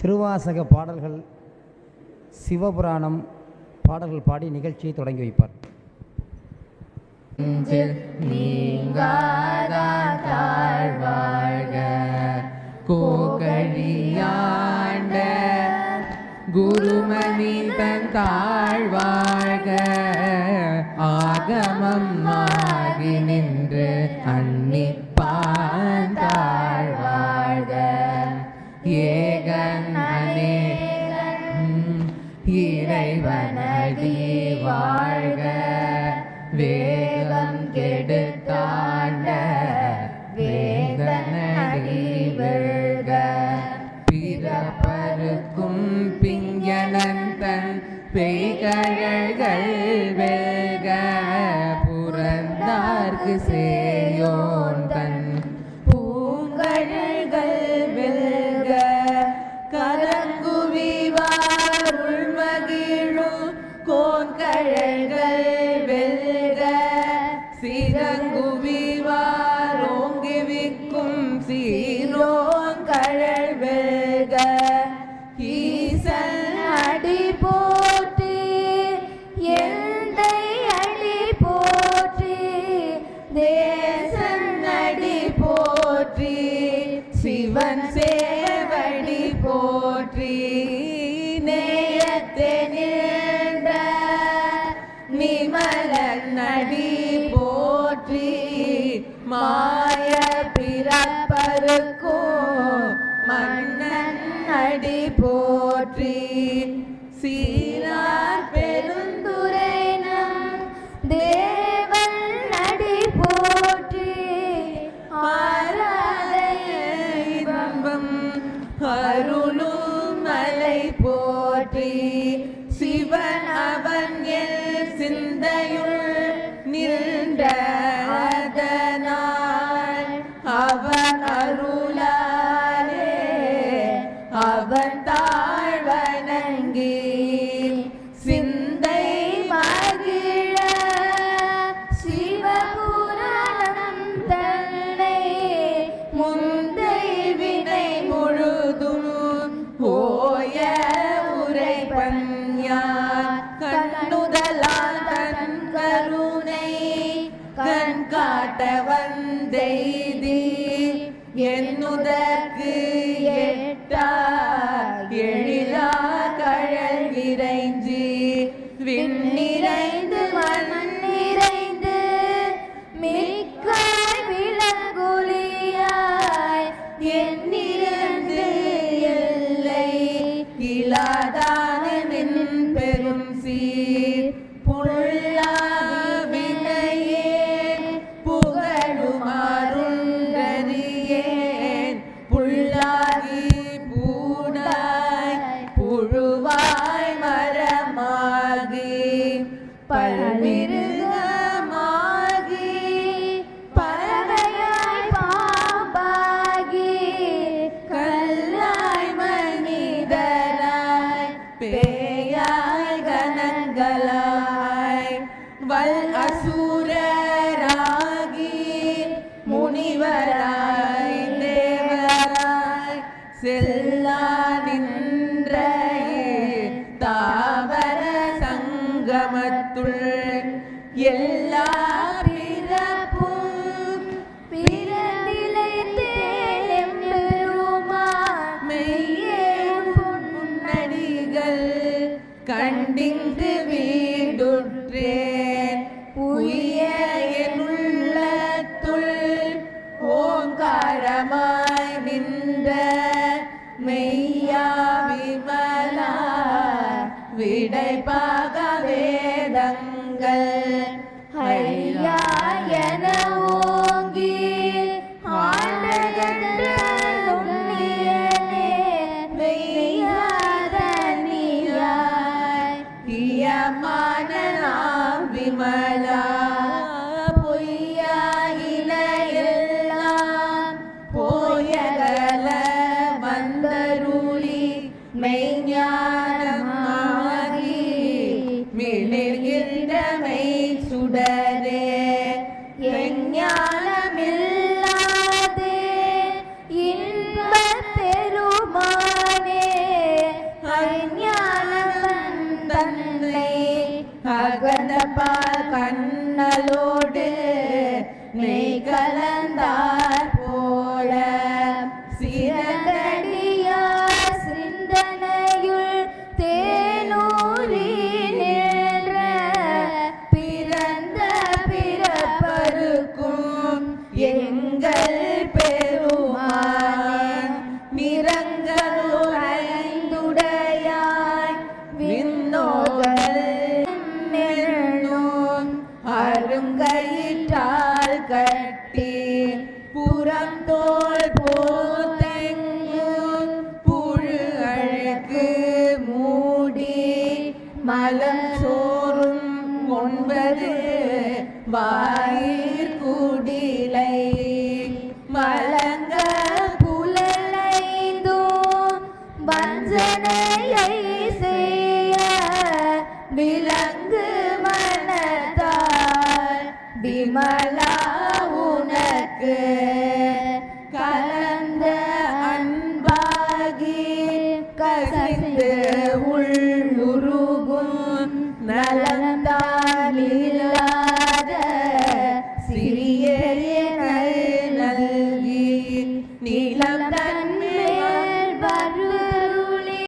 திருவாசக பாடல்கள் சிவபுராணம் பாடல்கள் பாடி நிகழ்ச்சியை தொடங்கி வைப்பார். நெஞ்சில் தாழ்வாழ்க கோகழியாண்ட குருமணி தன் தாழ்வாழ்க ஆகமம் ஆகி நின் வேகம் கெடுத்தாண்ட வேதனடி வெல்க பிறப்பருக்கும் பிங்கனந்தன் பெய்கழல்கள் வெல்க. புறந்தார்க்கு சே ஈசன் அடி போற்றி எந்தை அடி போற்றி தேசன் அடி போற்றி சிவன் சேவடி போற்றி நேயத்தே நின்ற நிமலன் அடி போற்றி மாய பிறப்பருக்கும் மன்னன் போற்றி சிவன் அவன் எல் சிந்தையுள் நின்ற அவன் அருளாலே அவன் கண் என்னுதற்கு எட்டா எழிலா கழல் விரைஞ்சி விண்ணிறைந்து மண் நிறைந்து மிக்க விளங்குலியாய் எண்ணிறந்து எல்லை இலாதான நின் பெரும் சீர். புழுவாய் மரமாகி பல்மிருகமாகி பறவையாய் பாம்பாகி கல்லாய் மனிதராய் பேயாய் கணங்களாய் வல் அசூரராகி முனிவராய் தேவராய் செல் விடைபாக கண்ணலோடு மெய் கலந்த விமலா உனக்கு கலந்த அன்பாகி கசிந்து உள்ளுருகும் நலந்தா